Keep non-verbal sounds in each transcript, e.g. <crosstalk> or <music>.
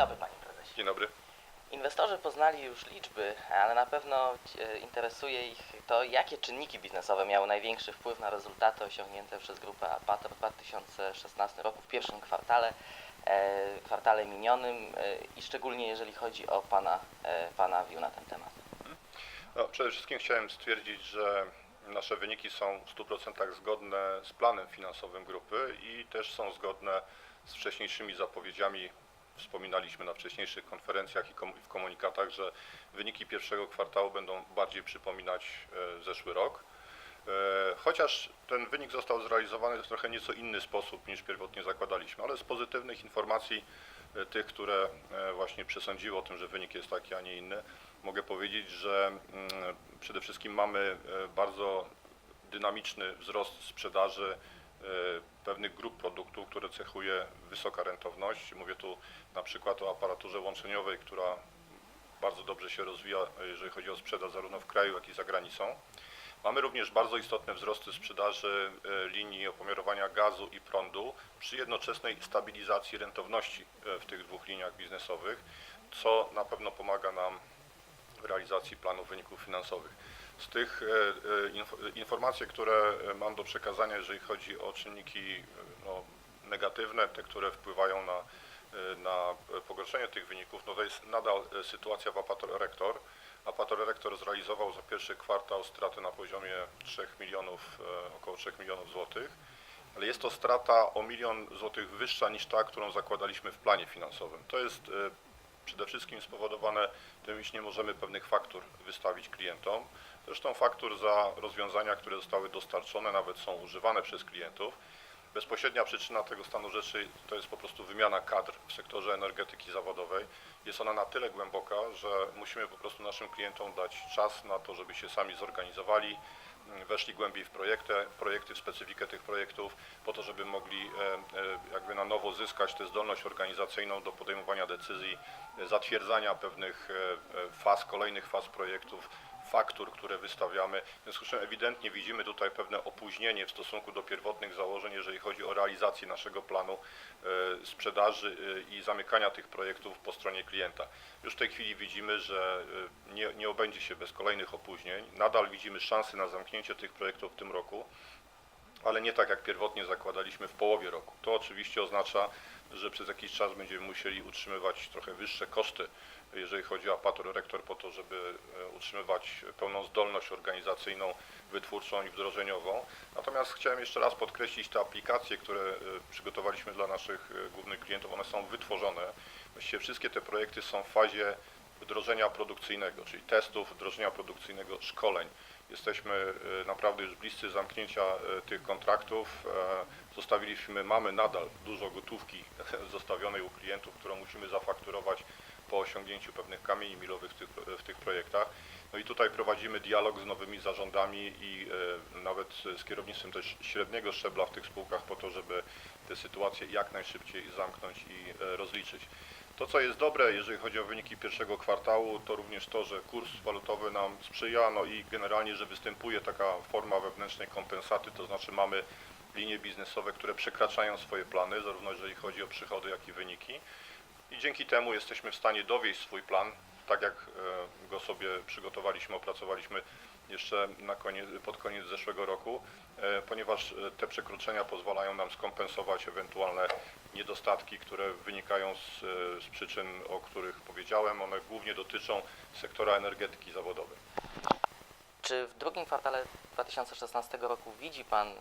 dobry Panie Prezesie. Dzień dobry. Inwestorzy poznali już liczby, ale na pewno e, interesuje ich to, jakie czynniki biznesowe miały największy wpływ na rezultaty osiągnięte przez grupę Apator w 2016 roku w pierwszym kwartale, e, kwartale minionym e, i szczególnie jeżeli chodzi o Pana, e, pana view na ten temat. No, przede wszystkim chciałem stwierdzić, że nasze wyniki są w 100% zgodne z planem finansowym grupy i też są zgodne z wcześniejszymi zapowiedziami. Wspominaliśmy na wcześniejszych konferencjach i w komunikatach, że wyniki pierwszego kwartału będą bardziej przypominać e, zeszły rok. E, Chociaż ten wynik został zrealizowany w trochę nieco inny sposób niż pierwotnie zakładaliśmy, ale z pozytywnych informacji e, tych, które właśnie przesądziły o tym, że wynik jest taki, a nie inny, mogę powiedzieć, że mm, przede wszystkim mamy bardzo dynamiczny wzrost sprzedaży pewnych grup produktów, które cechuje wysoka rentowność. Mówię tu na przykład o aparaturze łączeniowej, która bardzo dobrze się rozwija, e, jeżeli chodzi o sprzedaż zarówno w kraju, jak i za granicą. Mamy również bardzo istotne wzrosty sprzedaży e, linii opomiarowania gazu i prądu przy jednoczesnej stabilizacji rentowności e, w tych dwóch liniach biznesowych, co na pewno pomaga nam w realizacji planu wyników finansowych. Z tych e, e, inf- informacji, które e, mam do przekazania, jeżeli chodzi o czynniki no, negatywne, te, które wpływają na, na pogorszenie tych wyników, no to jest nadal sytuacja w Apator Erector. Apator zrealizował za pierwszy kwartał straty na poziomie 3 milionów, około 3 milionów złotych, ale jest to strata o milion złotych wyższa niż ta, którą zakładaliśmy w planie finansowym. To jest przede wszystkim spowodowane tym, iż nie możemy pewnych faktur wystawić klientom. Zresztą faktur za rozwiązania, które zostały dostarczone, nawet są używane przez klientów. Bezpośrednia przyczyna tego stanu rzeczy to jest po prostu wymiana kadr w sektorze energetyki zawodowej. Jest ona na tyle głęboka, że musimy po prostu naszym klientom dać czas na to, żeby się sami zorganizowali, weszli głębiej w projekty, projekty, w specyfikę tych projektów, po to, żeby mogli e, e, jakby na nowo zyskać tę zdolność organizacyjną do podejmowania decyzji, zatwierdzania pewnych e, faz, kolejnych faz projektów, faktur, które wystawiamy. W związku z czym ewidentnie widzimy tutaj pewne opóźnienie w stosunku do pierwotnych założeń, jeżeli chodzi o realizację naszego planu e, sprzedaży e, i zamykania tych projektów po stronie klienta. Już w tej chwili widzimy, że e, nie, nie obędzie się bez kolejnych opóźnień. Nadal widzimy szanse na zamknięcie tych projektów w tym roku ale nie tak jak pierwotnie zakładaliśmy w połowie roku. To oczywiście oznacza, że przez jakiś czas będziemy musieli utrzymywać trochę wyższe koszty, jeżeli chodzi o apator rektor, po to, żeby e, utrzymywać pełną zdolność organizacyjną, wytwórczą i wdrożeniową. Natomiast chciałem jeszcze raz podkreślić te aplikacje, które e, przygotowaliśmy dla naszych e, głównych klientów, one są wytworzone. Właściwie wszystkie te projekty są w fazie wdrożenia produkcyjnego, czyli testów, wdrożenia produkcyjnego, szkoleń. Jesteśmy naprawdę już bliscy zamknięcia tych kontraktów. Zostawiliśmy, mamy nadal dużo gotówki <laughs> zostawionej u klientów, którą musimy zafakturować po osiągnięciu pewnych kamieni milowych w tych, w tych projektach. No i tutaj prowadzimy dialog z nowymi zarządami i e, nawet z kierownictwem też średniego szczebla w tych spółkach po to, żeby te sytuacje jak najszybciej zamknąć i e, rozliczyć. To, co jest dobre, jeżeli chodzi o wyniki pierwszego kwartału, to również to, że kurs walutowy nam sprzyja, no i generalnie, że występuje taka forma wewnętrznej kompensaty, to znaczy mamy linie biznesowe, które przekraczają swoje plany, zarówno jeżeli chodzi o przychody, jak i wyniki. I dzięki temu jesteśmy w stanie dowieść swój plan, tak jak e, go sobie przygotowaliśmy, opracowaliśmy jeszcze koniec, pod koniec zeszłego roku, e, ponieważ e, te przekroczenia pozwalają nam skompensować ewentualne niedostatki, które wynikają z, z przyczyn, o których powiedziałem. One głównie dotyczą sektora energetyki zawodowej. Czy w drugim kwartale 2016 roku widzi Pan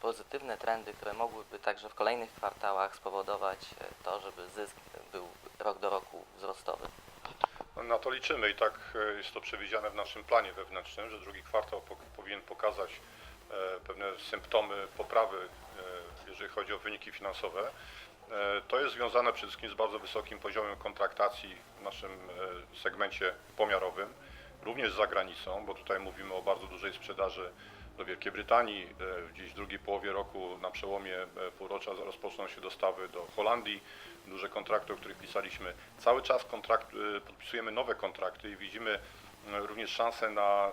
pozytywne trendy, które mogłyby także w kolejnych kwartałach spowodować to, żeby zysk rok do roku wzrostowy? Na to liczymy i tak e, jest to przewidziane w naszym planie wewnętrznym, że drugi kwartał po, powinien pokazać e, pewne symptomy poprawy, e, jeżeli chodzi o wyniki finansowe. To jest związane przede wszystkim z bardzo wysokim poziomem kontraktacji w naszym segmencie pomiarowym, również za granicą, bo tutaj mówimy o bardzo dużej sprzedaży do Wielkiej Brytanii. E, Gdzieś w drugiej połowie roku na przełomie e, półrocza rozpoczną się dostawy do Holandii, duże kontrakty, o których pisaliśmy. Cały czas kontrakt, e, podpisujemy nowe kontrakty i widzimy e, również szansę na e,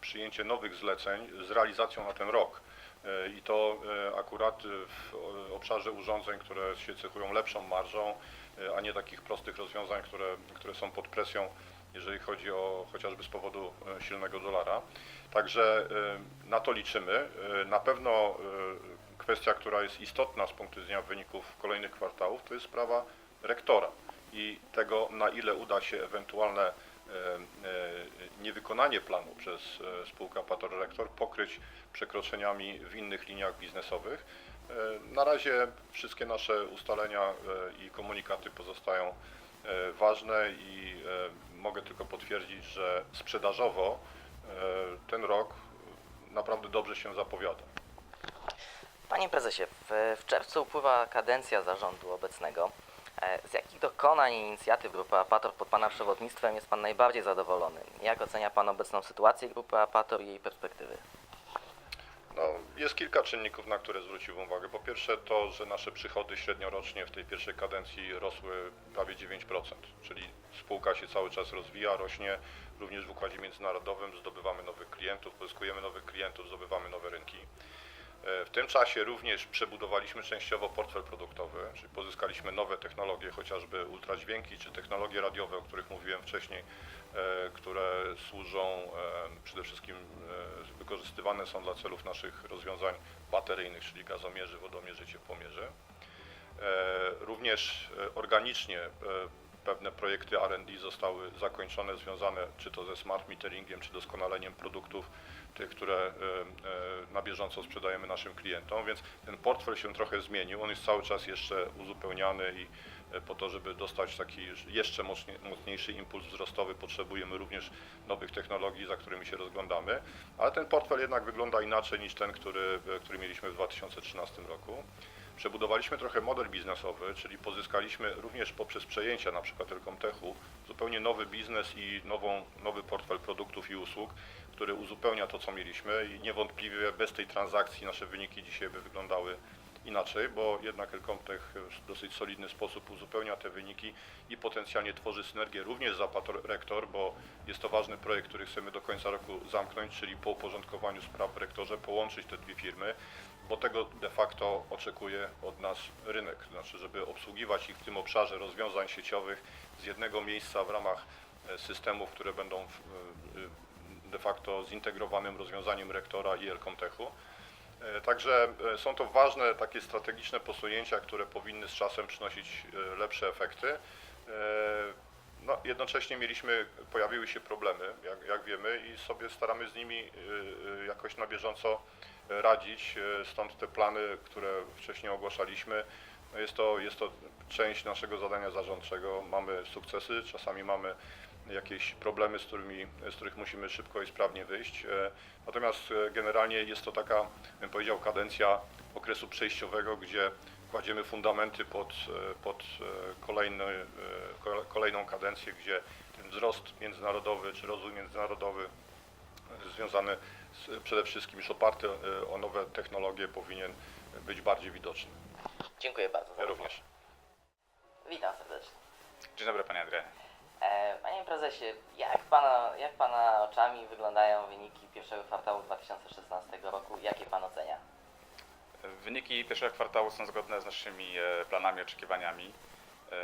przyjęcie nowych zleceń z realizacją na ten rok. E, I to e, akurat w obszarze urządzeń, które się cechują lepszą marżą, e, a nie takich prostych rozwiązań, które, które są pod presją, jeżeli chodzi o chociażby z powodu e, silnego dolara. Także e, na to liczymy. E, Na pewno kwestia, która jest istotna z punktu widzenia wyników kolejnych kwartałów, to jest sprawa rektora i tego, na ile uda się ewentualne niewykonanie planu przez spółkę Apator Rektor pokryć przekroczeniami w innych liniach biznesowych. Na razie wszystkie nasze ustalenia i komunikaty pozostają ważne i mogę tylko potwierdzić, że sprzedażowo e, ten rok naprawdę dobrze się zapowiada. Panie prezesie, w, w czerwcu upływa kadencja zarządu obecnego. E, Z jakich dokonań i inicjatyw grupy Apator pod Pana przewodnictwem jest Pan najbardziej zadowolony? Jak ocenia Pan obecną sytuację grupy Apator i jej perspektywy? No, jest kilka czynników, na które zwróciłem uwagę. Po pierwsze to, że nasze przychody średniorocznie w tej pierwszej kadencji rosły prawie 9%, czyli spółka się cały czas rozwija, rośnie również w układzie międzynarodowym, zdobywamy nowych klientów, pozyskujemy nowych klientów, zdobywamy nowe rynki. E, W tym czasie również przebudowaliśmy częściowo portfel produktowy, czyli pozyskaliśmy nowe technologie, chociażby ultradźwięki czy technologie radiowe, o których mówiłem wcześniej, e, które służą e, przede wszystkim wykorzystywane są dla celów naszych rozwiązań bateryjnych, czyli gazomierzy, wodomierzy, ciepłomierzy. Również organicznie pewne projekty R&D zostały zakończone, związane czy to ze smart meteringiem, czy doskonaleniem produktów, tych, które e, e, na bieżąco sprzedajemy naszym klientom, więc ten portfel się trochę zmienił, on jest cały czas jeszcze uzupełniany i e, po to, żeby dostać taki jeszcze mocniej- mocniejszy impuls wzrostowy, potrzebujemy również nowych technologii, za którymi się rozglądamy, ale ten portfel jednak wygląda inaczej niż ten, który, który mieliśmy w 2013 roku. Przebudowaliśmy trochę model biznesowy, czyli pozyskaliśmy również poprzez przejęcia na przykład Telkomtechu zupełnie nowy biznes i nową, nowy portfel produktów i usług, który uzupełnia to, co mieliśmy i niewątpliwie bez tej transakcji nasze wyniki dzisiaj by wyglądały inaczej, bo jednak Elkomtech w dosyć solidny sposób uzupełnia te wyniki i potencjalnie tworzy synergię również z Apator Rektor, bo jest to ważny projekt, który chcemy do końca roku zamknąć, czyli po uporządkowaniu spraw w rektorze połączyć te dwie firmy, bo tego de facto oczekuje od nas rynek, znaczy żeby obsługiwać ich w tym obszarze rozwiązań sieciowych z jednego miejsca w ramach e, systemów, które będą e, de facto zintegrowanym rozwiązaniem rektora i Elkomtechu. E, Także są to ważne takie strategiczne posunięcia, które powinny z czasem przynosić lepsze efekty. No, jednocześnie mieliśmy, pojawiły się problemy, jak, jak wiemy, i sobie staramy z nimi e, e, jakoś na bieżąco radzić. E, Stąd te plany, które wcześniej ogłaszaliśmy. No jest, to, jest to część naszego zadania zarządczego. Mamy sukcesy, czasami mamy jakieś problemy, z, którymi, z których musimy szybko i sprawnie wyjść. E, Natomiast e, generalnie jest to taka, bym powiedział, kadencja okresu przejściowego, gdzie kładziemy fundamenty pod, e, pod e, kolejny, e, kole- kolejną kadencję, gdzie ten wzrost międzynarodowy czy rozwój międzynarodowy związany z, przede wszystkim już oparty o nowe technologie powinien być bardziej widoczny. Dziękuję bardzo. Ja również. Witam serdecznie. Dzień dobry Panie Andrzeju. Panie prezesie, jak pana, jak pana oczami wyglądają wyniki pierwszego kwartału 2016 roku? Jakie pan ocenia? Wyniki pierwszego kwartału są zgodne z naszymi e, planami, oczekiwaniami. E,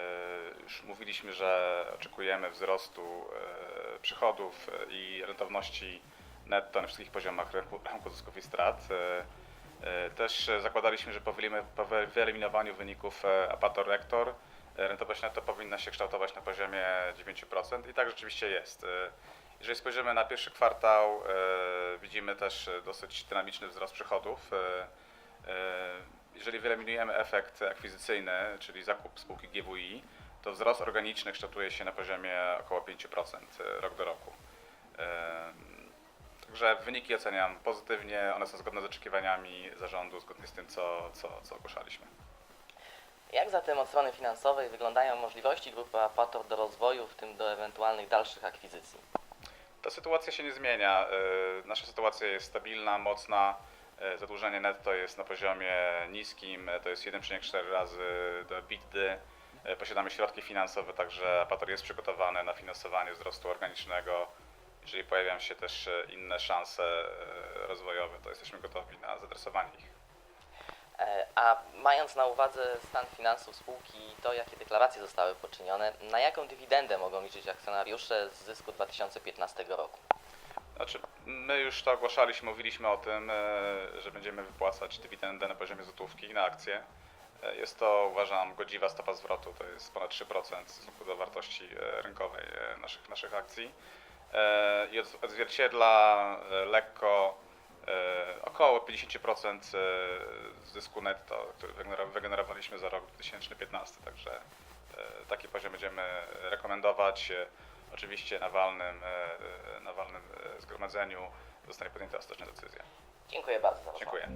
Już mówiliśmy, że oczekujemy wzrostu e, przychodów i rentowności netto na wszystkich poziomach rynku zysków i strat. Też zakładaliśmy, że po wyelim- po wy- wyeliminowaniu wyników Apator Rektor rentowność netto powinna się kształtować na poziomie 9% i tak rzeczywiście jest. Jeżeli spojrzymy na pierwszy kwartał, widzimy też dosyć dynamiczny wzrost przychodów. E, e, Jeżeli wyeliminujemy efekt akwizycyjny, czyli zakup spółki GWI, to wzrost organiczny kształtuje się na poziomie około 5% rok do roku. E, Także wyniki oceniam pozytywnie, one są zgodne z oczekiwaniami zarządu, zgodnie z tym, co, co, co ogłaszaliśmy. Jak zatem od strony finansowej wyglądają możliwości grupy Apator do rozwoju, w tym do ewentualnych dalszych akwizycji? Ta sytuacja się nie zmienia. E, Nasza sytuacja jest stabilna, mocna. E, Zadłużenie netto jest na poziomie niskim, e, to jest 1,4 razy do EBITDA. E, Posiadamy środki finansowe, także Apator jest przygotowany na finansowanie wzrostu organicznego. Jeżeli pojawią się też inne szanse rozwojowe, to jesteśmy gotowi na zadresowanie ich. A mając na uwadze stan finansów spółki i to, jakie deklaracje zostały poczynione, na jaką dywidendę mogą liczyć akcjonariusze z zysku 2015 roku? Znaczy, my już to ogłaszaliśmy, mówiliśmy o tym, e, że będziemy wypłacać dywidendę na poziomie złotówki na akcję. E, Jest to, uważam, godziwa stopa zwrotu, to jest ponad 3% w stosunku do wartości e, rynkowej e, naszych, naszych akcji. I odz- odzwierciedla lekko około 50% e, zysku netto, który wygener- wygenerowaliśmy za rok 2015, także taki poziom będziemy rekomendować. E, Oczywiście na walnym, e, na walnym e, zgromadzeniu zostanie podjęta ostateczna decyzja. Dziękuję bardzo. Dziękuję.